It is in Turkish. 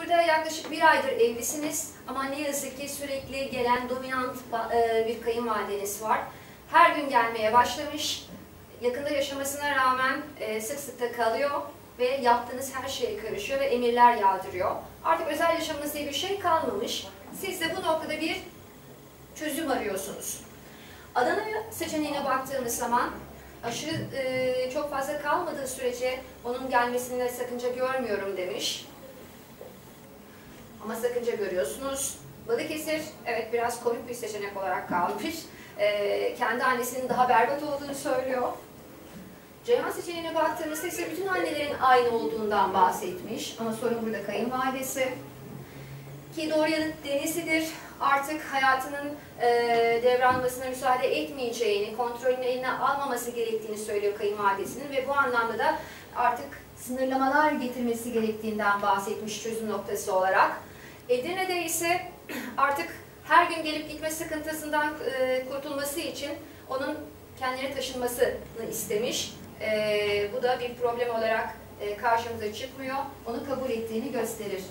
burada yaklaşık bir aydır evlisiniz ama ne yazık ki sürekli gelen dominant e, bir kayınvalideniz var. Her gün gelmeye başlamış. Yakında yaşamasına rağmen e, sık sık da kalıyor ve yaptığınız her şeye karışıyor ve emirler yağdırıyor. Artık özel yaşamınız diye bir şey kalmamış. Siz de bu noktada bir çözüm arıyorsunuz. Adana seçeneğine baktığımız zaman aşırı e, çok fazla kalmadığı sürece onun gelmesinde sakınca görmüyorum demiş. Ama sakınca görüyorsunuz. Balıkesir evet biraz komik bir seçenek olarak kalmış. E, kendi annesinin daha berbat olduğunu söylüyor. Ceyhan seçeneğine baktığımızda ise bütün annelerin aynı olduğundan bahsetmiş. Ama sorun burada kayınvalidesi. Ki doğru yanıt Denizli'dir. Artık hayatının e, devralmasına müsaade etmeyeceğini, kontrolünü eline almaması gerektiğini söylüyor kayınvalidesinin ve bu anlamda da artık sınırlamalar getirmesi gerektiğinden bahsetmiş çözüm noktası olarak. Edirne'de ise artık her gün gelip gitme sıkıntısından e, kurtulması için onun kendine taşınmasını istemiş. E, bu da bir problem olarak e, karşımıza çıkmıyor. Onu kabul ettiğini gösterir.